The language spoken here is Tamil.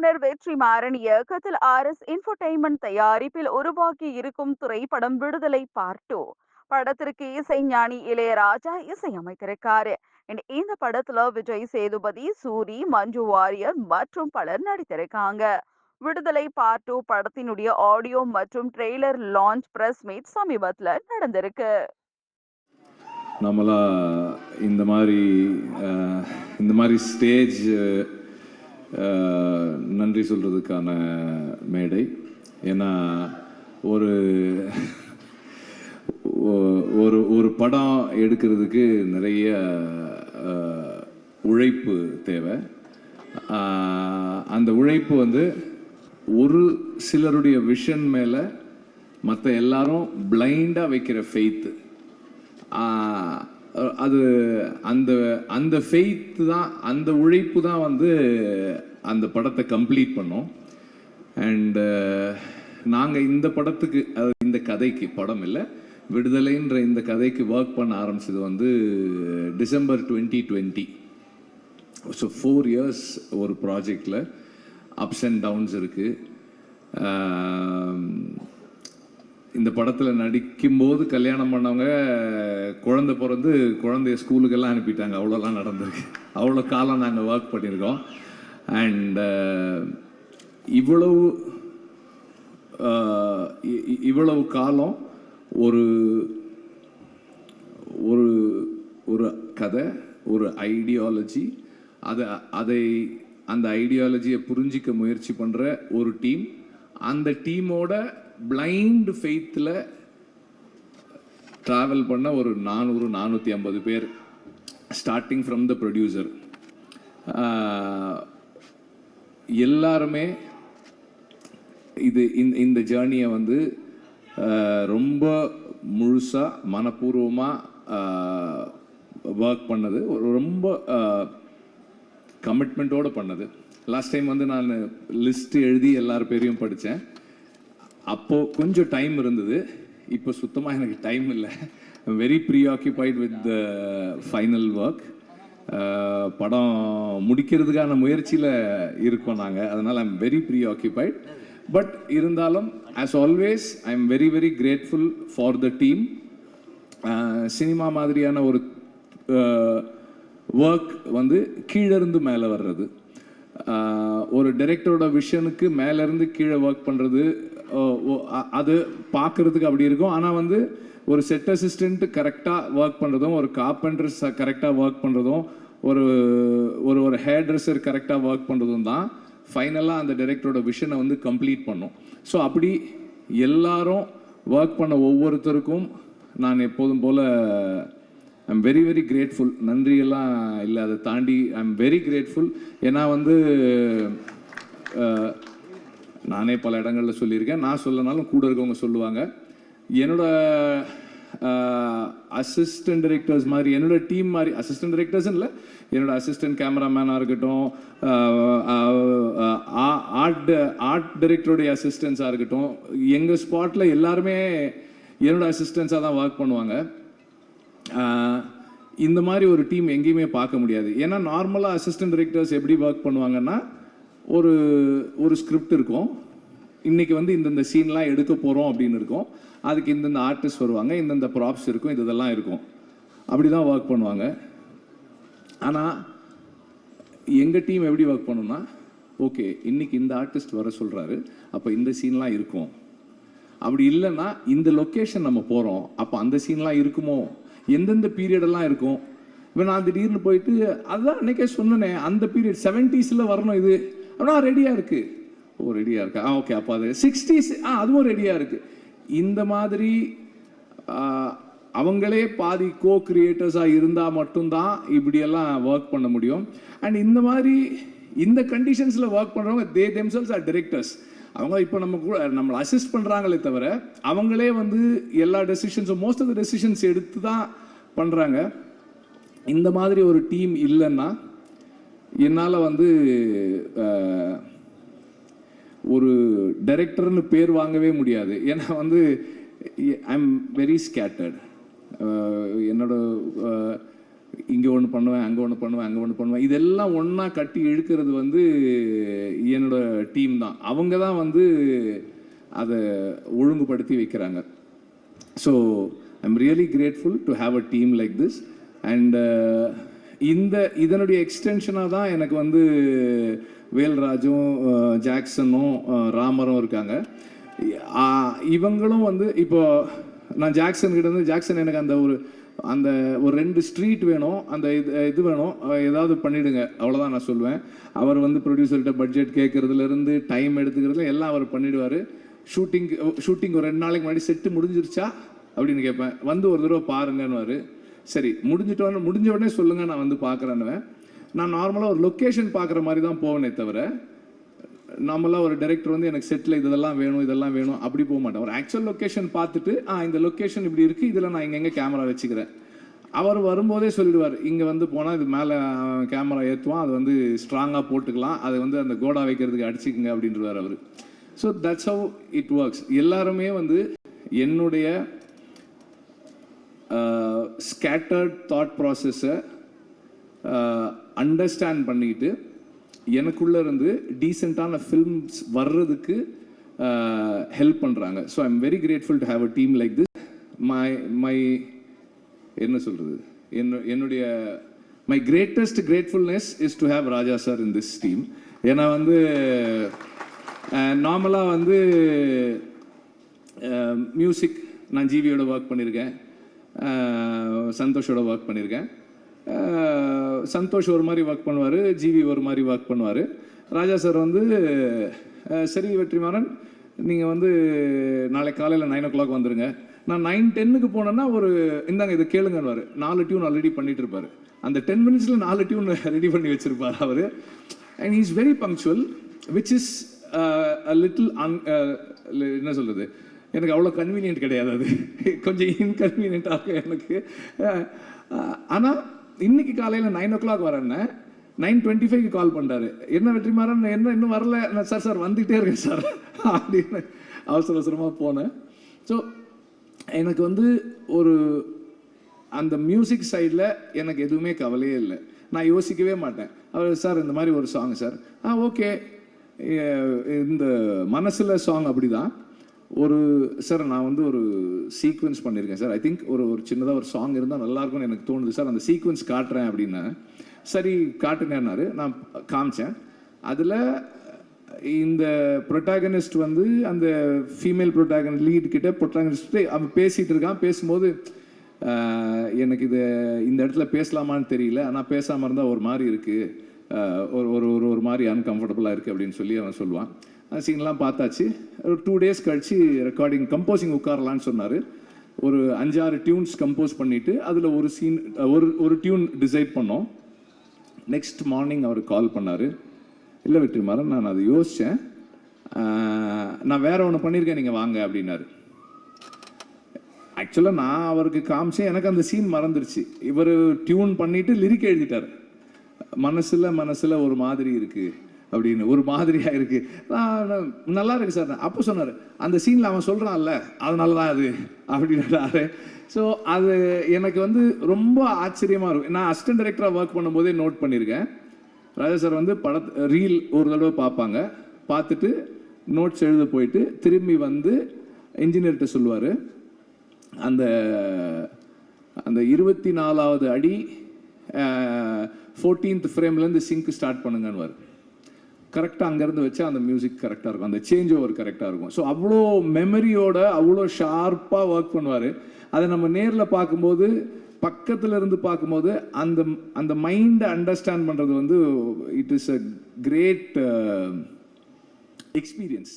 இயக்குனர் வெற்றி மாறன் இயக்கத்தில் ஆர் எஸ் இன்ஃபர்டைன்மெண்ட் தயாரிப்பில் உருவாக்கி இருக்கும் திரைப்படம் விடுதலை பார்ட்டோ படத்திற்கு இசைஞானி இளையராஜா இசையமைத்திருக்காரு. இந்த படத்துல விஜய் சேதுபதி சூரி மஞ்சு வாரியர் மற்றும் பலர் நடித்திருக்காங்க. விடுதலை பார்ட் டூ படத்தினுடைய ஆடியோ மற்றும் ட்ரெய்லர் லான்ச் பிரஸ் மீட் சமீபத்துல நடந்திருக்கு. நம்மளா இந்த மாதிரி இந்த மாதிரி ஸ்டேஜ் நன்றி சொல்கிறதுக்கான மேடை. ஏன்னா ஒரு ஒரு ஒரு படம் எடுக்கிறதுக்கு நிறைய உழைப்பு தேவை. அந்த உழைப்பு வந்து ஒரு சிலருடைய விஷன் மேலே மற்ற எல்லாரும் பிளைண்டாக வைக்கிற ஃபெய்த்து அது அந்த அந்த ஃபெய்த் தான் அந்த உழைப்பு தான் வந்து அந்த படத்தை கம்ப்ளீட் பண்ணோம். அண்டு நாங்கள் இந்த படத்துக்கு அது இந்த கதைக்கு படம் இல்லை. விடுதலைன்ற இந்த கதைக்கு ஒர்க் பண்ண ஆரம்பிச்சது வந்து December twenty twenty so four years ஒரு ப்ராஜெக்டில் அப்ஸ் அண்ட் டவுன்ஸ் இருக்குது இந்த படத்தில் நடிக்கும்போது கல்யாணம் பண்ணவங்க குழந்தை பிறந்து குழந்தைய ஸ்கூலுக்கெல்லாம் அனுப்பிட்டாங்க. அவ்வளோலாம் நடந்திருக்கு. அவ்வளோ காலம் நாங்கள் ஒர்க் பண்ணியிருக்கோம். அண்ட் இவ்வளவு இவ்வளவு காலம் ஒரு ஒரு ஒரு கதை ஒரு ஐடியாலஜி அதை அதை அந்த ஐடியாலஜியை புரிஞ்சிக்க முயற்சி பண்ணுற ஒரு டீம் அந்த டீமோட பிளைண்ட் ஃபெய்த்தில் ட்ராவல் பண்ண ஒரு நானூறு நானூற்றி ஐம்பது பேர் ஸ்டார்டிங் ஃப்ரம் த ப்ரொடியூசர் எல்லாருமே இது இந்த இந்த ஜேர்னியை வந்து ரொம்ப முழுசாக மனப்பூர்வமாக ஒர்க் பண்ணது. ஒரு ரொம்ப கமிட்மெண்ட்டோடு பண்ணது. லாஸ்ட் டைம் வந்து நான் லிஸ்ட் எழுதி எல்லார் பேரையும் படித்தேன் அப்போது கொஞ்சம் டைம் இருந்தது. இப்போ சுத்தமாக எனக்கு டைம் இல்லை. Very preoccupied with the final work படம் முடிக்கிறதுக்கான முயற்சியில் இருக்கோம் நாங்கள் அதனால் I'm very preoccupied but இருந்தாலும் as always I am very very grateful for the team cinema மாதிரியான ஒரு ஒர்க் வந்து கீழிருந்து மேலே வர்றது. ஒரு டைரக்டரோட விஷனுக்கு மேலேருந்து கீழே ஒர்க் பண்ணுறது அது பார்க்குறதுக்கு அப்படி இருக்கும். ஆனால் வந்து ஒரு செட் அசிஸ்டண்ட் கரெக்டாக ஒர்க் பண்ணுறதும் ஒரு கார்பெண்டர் கரெக்டாக ஒர்க் பண்ணுறதும் ஒரு ஒரு ஒரு ஹேர் ட்ரெஸ்ஸர் கரெக்டாக ஒர்க் பண்ணுறதும் தான் ஃபைனலாக அந்த டைரக்டரோட விஷனை வந்து கம்ப்ளீட் பண்ணும். ஸோ அப்படி எல்லாரும் ஒர்க் பண்ண ஒவ்வொருத்தருக்கும் நான் எப்போதும் போல் ஐம் வெரி வெரி கிரேட்ஃபுல் நன்றியெல்லாம் இல்லை அதை தாண்டி ஐம் வெரி கிரேட்ஃபுல் ஏன்னா வந்து நானே பல இடங்களில் சொல்லியிருக்கேன். நான் சொல்லனாலும் கூட இருக்கவங்க சொல்லுவாங்க. என்னோட அசிஸ்டன்ட் டிரெக்டர்ஸ் மாதிரி என்னோட டீம் மாதிரி அசிஸ்டன்ட் டிரெக்டர்ஸ் இல்லை என்னோட அசிஸ்டன்ட் கேமராமேனாக இருக்கட்டும் ஆர்ட் ஆர்ட் டிரெக்டருடைய அசிஸ்டன்ஸாக இருக்கட்டும் எங்கள் ஸ்பாட்டில் எல்லாருமே என்னோட அசிஸ்டன்ஸாக தான் ஒர்க் பண்ணுவாங்க. இந்த மாதிரி ஒரு டீம் எங்கேயுமே பார்க்க முடியாது. ஏன்னா நார்மலாக அசிஸ்டன்ட் டிரெக்டர்ஸ் எப்படி ஒர்க் பண்ணுவாங்கன்னா ஒரு ஒரு ஸ்கிரிப்ட் இருக்கும். இன்றைக்கி வந்து இந்தந்த சீன்லாம் எடுக்க போகிறோம் அப்படின்னு இருக்கும். அதுக்கு இந்தந்த ஆர்டிஸ்ட் வருவாங்க இந்தந்த ப்ராப்ஸ் இருக்கும் இது இதெல்லாம் இருக்கும். அப்படி தான் ஒர்க் பண்ணுவாங்க. ஆனால் எங்கள் டீம் எப்படி ஒர்க் பண்ணுன்னா ஓகே இன்றைக்கி இந்த ஆர்டிஸ்ட் வர சொல்கிறாரு அப்போ இந்த சீன்லாம் இருக்கும். அப்படி இல்லைன்னா இந்த லொக்கேஷன் நம்ம போகிறோம் அப்போ அந்த சீன்லாம் இருக்குமோ? எந்தெந்த பீரியடெல்லாம் இருக்கும்? இப்போ நான் திடீர்னு போயிட்டு அதுதான் அன்னைக்கே சொன்னேனே அந்த பீரியட் செவன்ட்டீஸில் வரணும் இது. அப்படின்னா ரெடியாக இருக்குது ஓ ரெடியாக இருக்கா? ஆ ஓகே அப்போ அது சிக்ஸ்டீஸ் ஆ அதுவும் ரெடியாக இருக்குது இந்த மாதிரி அவங்களே பாதி கோ கிரியேட்டர்ஸாக இருந்தால் மட்டும்தான் இப்படியெல்லாம் ஒர்க் பண்ண முடியும். அண்ட் இந்த மாதிரி இந்த கண்டிஷன்ஸில் ஒர்க் பண்ணுறவங்க தே தெம்செல்ஸ் ஆர் டிரெக்டர்ஸ் அவங்க இப்போ நம்ம கூட நம்மளை அசிஸ்ட் பண்ணுறாங்களே தவிர அவங்களே வந்து எல்லா டெசிஷன்ஸும் மோஸ்ட் ஆஃப் த டெசிஷன்ஸ் எடுத்து தான் பண்ணுறாங்க இந்த மாதிரி ஒரு டீம் இல்லைன்னா என்னால் வந்து ஒரு டைரக்டர்னு பேர் வாங்கவே முடியாது. ஏன்னா வந்து ஐ எம் வெரி ஸ்கேட்டர்ட் என்னோட இங்கே ஒன்று பண்ணுவேன் அங்கே ஒன்று பண்ணுவேன் அங்கே ஒன்று பண்ணுவேன். இதெல்லாம் ஒன்றா கட்டி இழுக்கிறது வந்து என்னோட டீம் தான். அவங்க தான் வந்து அதை ஒழுங்குபடுத்தி வைக்கிறாங்க. So I am really grateful to have a team like this and இந்த இதனுடைய எக்ஸ்டென்ஷனாக தான் எனக்கு வந்து வேல்ராஜும் ஜாக்சனும் ராமரும் இருக்காங்க. இவங்களும் வந்து இப்போ நான் ஜாக்சன் கிட்ட இருந்து ஜாக்சன் எனக்கு அந்த ஒரு அந்த ஒரு ரெண்டு ஸ்ட்ரீட் வேணும் அந்த இது இது வேணும் ஏதாவது பண்ணிவிடுங்க அவ்வளோதான் நான் சொல்லுவேன் அவர் வந்து ப்ரொடியூசர்கிட்ட பட்ஜெட் கேட்குறதுலேருந்து டைம் எடுத்துக்கிறதுல எல்லாம் அவர் பண்ணிவிடுவார் ஷூட்டிங் ஷூட்டிங் ஒரு ரெண்டு நாளைக்கு முன்னாடி செட்டு முடிஞ்சிருச்சா? அப்படின்னு கேட்பேன். வந்து ஒரு தடவை பாருங்கன்னு சரி முடிஞ்சிட்டோன்னு முடிஞ்ச உடனே சொல்லுங்கள் நான் வந்து பார்க்குறேன்னுவேன் நான் நார்மலாக ஒரு லொக்கேஷன் பார்க்குற மாதிரி தான் போவேனே தவிர நார்மலாக ஒரு டைரக்டர் வந்து எனக்கு செட்டில் இதெல்லாம் வேணும் இதெல்லாம் வேணும் அப்படி போக மாட்டேன் ஒரு ஆக்சுவல் லொக்கேஷன் பார்த்துட்டு ஆ இந்த லொக்கேஷன் இப்படி இருக்குது இதில் நான் இங்கெங்கே கேமரா வச்சுக்கிறேன். அவர் வரும்போதே சொல்லிடுவார் இங்கே வந்து போனால் இது மேலே கேமரா ஏற்றுவான் அது வந்து ஸ்ட்ராங்காக போட்டுக்கலாம் அது வந்து அந்த கோடா வைக்கிறதுக்கு அடிச்சுக்குங்க அப்படின்றவார் அவர். So that's how it works எல்லாருமே வந்து என்னுடைய ஸ்கேட்டர்ட் தாட் ப்ராசஸை அண்டர்ஸ்டாண்ட் பண்ணிக்கிட்டு எனக்குள்ளே இருந்து டீசெண்டான ஃபில்ம்ஸ் வர்றதுக்கு ஹெல்ப் பண்ணுறாங்க so I'm very grateful to have a team like this my my என்ன சொல்கிறது என்ன என்னுடைய my greatest gratefulness is to have Raja sir in this team ஏன்னா வந்து நார்மலாக வந்து மியூசிக் நான் ஜிவியோட ஒர்க் பண்ணியிருக்கேன் சந்தோஷோட ஒர்க் பண்ணியிருக்கேன் சந்தோஷ் ஒரு மாதிரி ஒர்க் பண்ணுவார் ஜிவி ஒரு மாதிரி ஒர்க் பண்ணுவார். ராஜா சார் வந்து சரி வெற்றிமாறன் நீங்கள் வந்து நாளை காலையில் நைன் ஓ கிளாக் வந்துடுங்க நான் நைன் டென்னுக்கு போனேன்னா ஒரு இந்தாங்க இதை கேளுங்கன்னு நாலு டியூன் ஆல்ரெடி பண்ணிட்டு இருப்பார். அந்த டென் மினிட்ஸில் நாலு டியூன் ரெடி பண்ணி வச்சுருப்பார் அவர். And is very punctual which is little an என்ன சொல்கிறது எனக்கு அவ்வளோ கன்வீனியன்ட் கிடையாது அது. கொஞ்சம் இன்கன்வீனியன்ட்டாக எனக்கு. ஆனால் இன்னைக்கு காலையில் நைன் ஓ கிளாக் வரேன்னு நைன் டுவெண்ட்டி ஃபைவ்க்கு கால் பண்ணுறாரு என்ன வெற்றிமாறன்? என்ன இன்னும் வரல. நான் சார் சார் வந்துகிட்டே இருக்கேன் சார் அப்படின்னு அவசர அவசரமாக போனேன். ஸோ எனக்கு வந்து ஒரு அந்த மியூசிக் சைடில் எனக்கு எதுவுமே கவலையே இல்லை. நான் யோசிக்கவே மாட்டேன். அவர் சார் இந்த மாதிரி ஒரு சாங் சார் ஆ ஓகே இந்த மனசில் சாங் அப்படிதான். ஒரு சார் நான் வந்து ஒரு சீக்வன்ஸ் பண்ணியிருக்கேன் சார் ஐ திங்க் ஒரு ஒரு சின்னதாக ஒரு சாங் இருந்தால் நல்லாயிருக்கும்னு எனக்கு தோணுது சார் அந்த சீக்வன்ஸ் காட்டுறேன் அப்படின்னா சரி காட்டுனேன்னாரு நான் காமிச்சேன். அதில் இந்த ப்ரொட்டாகனிஸ்ட் வந்து அந்த ஃபீமேல் ப்ரொட்டாகன் லீட் கிட்ட ப்ரொட்டாகனிஸ்ட் அவன் பேசிகிட்டு இருக்கான். பேசும்போது எனக்கு இது இந்த இடத்துல பேசலாமான்னு தெரியல. ஆனால் பேசாமல் இருந்தால் ஒரு மாதிரி இருக்குது ஒரு ஒரு ஒரு ஒரு மாதிரி அன்கம்ஃபர்டபுளாக இருக்குது அப்படின்னு சொல்லி அவன் சொல்லுவான். சீன்லாம் பார்த்தாச்சு. ஒரு டூ டேஸ் கழிச்சு ரெக்கார்டிங் கம்போசிங் உட்காரலான்னு சொன்னார். ஒரு அஞ்சாறு டியூன்ஸ் கம்போஸ் பண்ணிவிட்டு அதில் ஒரு சீன் ஒரு ஒரு டியூன் டிசைட் பண்ணோம். நெக்ஸ்ட் மார்னிங் அவர் கால் பண்ணார். இல்லை வெற்றிமாறன் நான் அதை யோசித்தேன் நான் வேற ஒன்று பண்ணியிருக்கேன் நீங்கள் வாங்க அப்படின்னாரு. ஆக்சுவலாக நான் அவருக்கு காமிச்சேன். எனக்கு அந்த சீன் மறந்துருச்சு. இவர் டியூன் பண்ணிவிட்டு லிரிக் எழுதிட்டார். மனசில் மனசில் ஒரு மாதிரி இருக்குது அப்படின்னு ஒரு மாதிரியாக இருக்குது நான் நல்லா இருக்கு சார். அப்போ சொன்னார். அந்த சீனில் அவன் சொல்கிறான்ல அதனால தான் அது அப்படின்னாரு. ஸோ அது எனக்கு வந்து ரொம்ப ஆச்சரியமாக இருக்கும். நான் அசிஸ்டன்ட் டைரக்டராக ஒர்க் பண்ணும்போதே நோட் பண்ணியிருக்கேன் ராஜா சார் வந்து பட ரீல் ஒரு தடவை பார்ப்பாங்க. பார்த்துட்டு நோட்ஸ் எழுத போயிட்டு திரும்பி வந்து இன்ஜினியர்கிட்ட சொல்லுவார். அந்த அந்த இருபத்தி நாலாவது அடி ஃபோர்டீன்த் ஃப்ரேம்லேருந்து சிங்க் ஸ்டார்ட் பண்ணுங்கன்னு கரெக்டாக அங்கேருந்து வச்சா அந்த மியூசிக் கரெக்டாக இருக்கும். அந்த சேஞ்ச் ஓவர் கரெக்டாக இருக்கும். ஸோ அவ்வளோ மெமரியோட அவ்வளோ ஷார்ப்பாக ஒர்க் பண்ணுவார். அதை நம்ம நேரில் பார்க்கும்போது பக்கத்தில் இருந்து பார்க்கும்போது அந்த அந்த மைண்டை அண்டர்ஸ்டாண்ட் பண்ணுறது வந்து it is a great experience